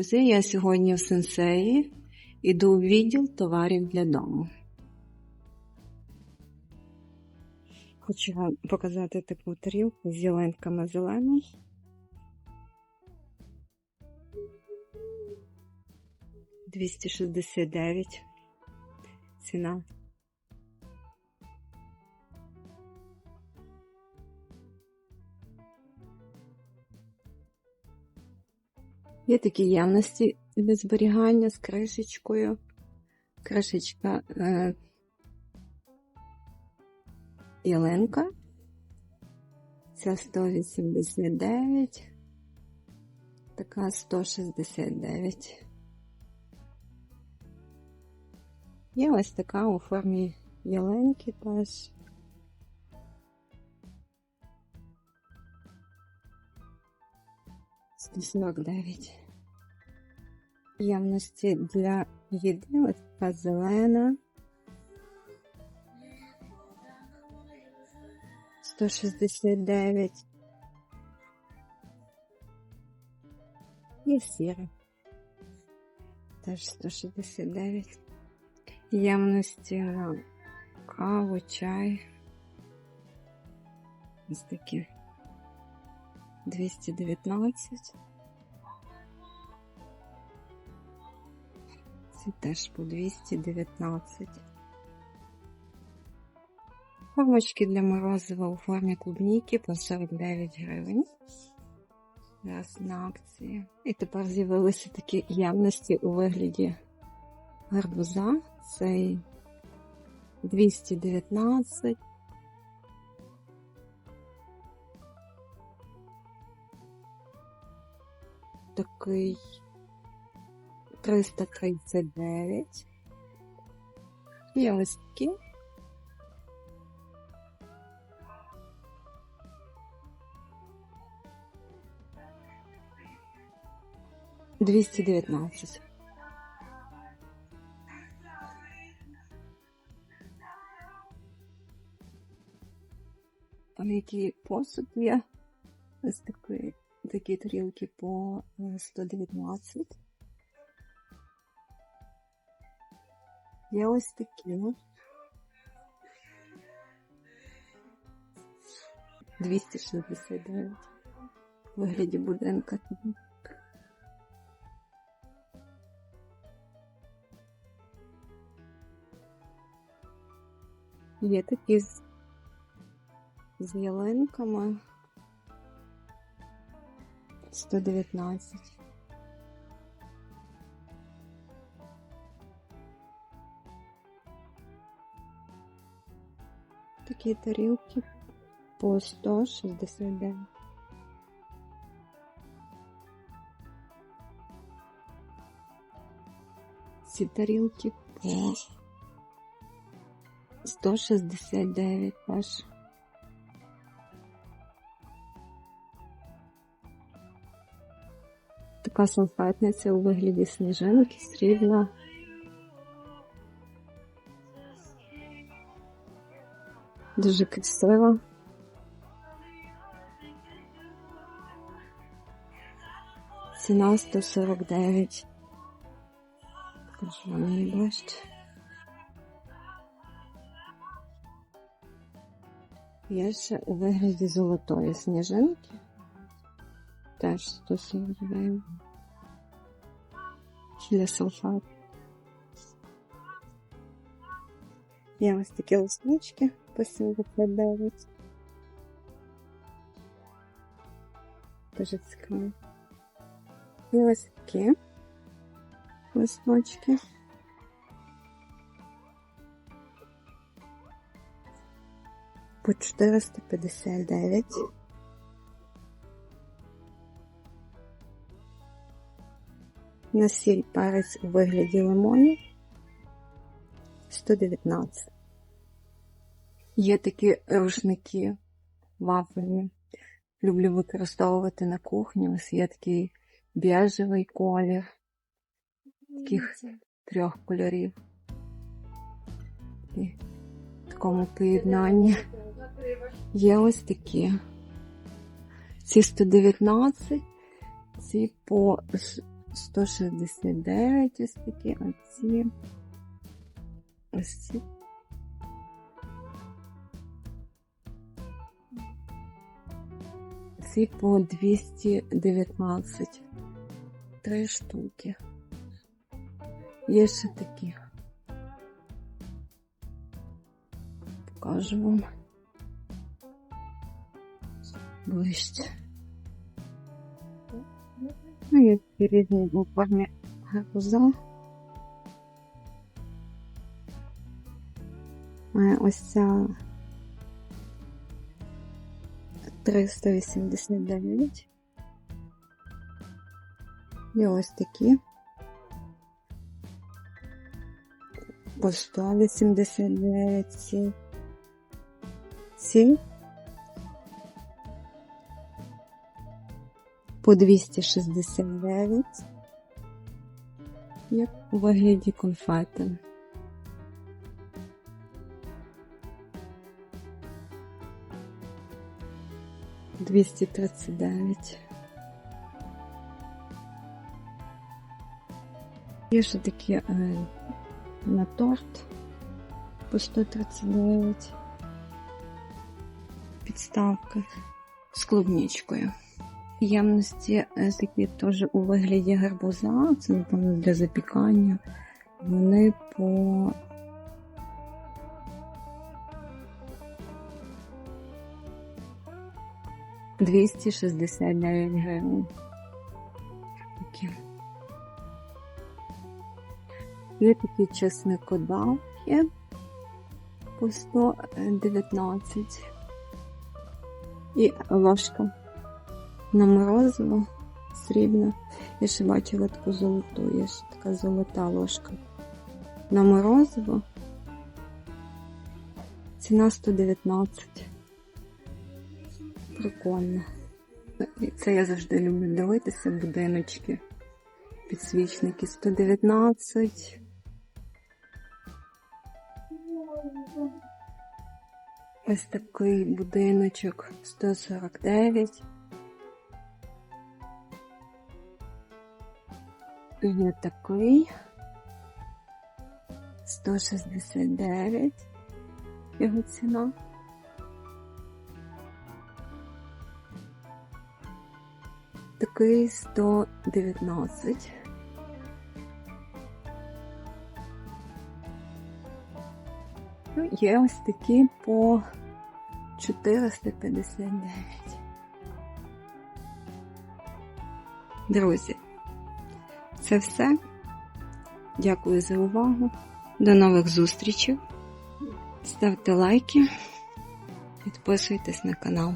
Друзі, я сьогодні в сенсеї іду в відділ товарів для дому. Хочу вам показати таку тарілку з ялинками зеленою. Двісті шістдесят дев'ять ціна. Є такі ємності для зберігання з кришечкою. Кришечка е, ялинка. Ця 189, така 169. Є ось така у формі ялинки теж. Сто сорок дев'ять. Ємності для їди ось така зелена. 169. Є сіра. Теж 169. Ємності на каву, чай. Ось такі. 219. Це теж по 219. Формочки для морозива у формі клубніки по 49 гривень. Зараз на акції. І тепер з'явилися такі явності у вигляді гарбуза. Цей 219. Такий 339. Є ось такі. Двісті дев'ятнадцять. Там який посуд є. Ось такі, такі тарілки по е, 119. Є ось такі. 269. В вигляді будинка. Є такі з, з ялинками. 119. Такі тарілки по 169. Ці тарілки по 169 теж. Така салфетниця у вигляді сніжинки срібна. Дуже красива. Ціна 149. Покажу вам її ближче. Є ще у вигляді золотої сніжинки. Теж 149. Для салфат. Є ось такі листочки по 79. Дуже цікаво. І ось такі листочки. По 459. Насіль перець у вигляді лимонів 119. Є такі рушники вафельні. Люблю використовувати на кухні. Ось є такий біжевий колір. Таких трьох кольорів. І в такому поєднанні. Є ось такі. Ці 119, ці по 169 ось такі, а ці. Ось ці. Ці по 219. Три штуки. Є ще такі. Покажу вам ближче. Ну, такі різні формі гарбуза. Ось ця 389. І ось такі. По 189 ці. По 269. Як у вигляді конфети. Двісті тридцять дев'ять. Є ще такі е, на торт по 139 підставки з клубничкою. Ємності е, такі теж у вигляді гарбуза, це напевно для запікання. Вони по Двісті шістдесят дев'ять гривень. Такі. Є такі чесникодавки по 119. І ложка на морозиво срібна. Я ще бачила таку золоту, є ще така золота ложка. На морозиво ціна 119. Прикольно. І Це я завжди люблю дивитися будиночки. Підсвічники 119. Ось такий будиночок 149. Є такий 169 його ціна. Такий 119. Ну, є ось такі по 459. Друзі, це все. Дякую за увагу. До нових зустрічей. Ставте лайки, підписуйтесь на канал.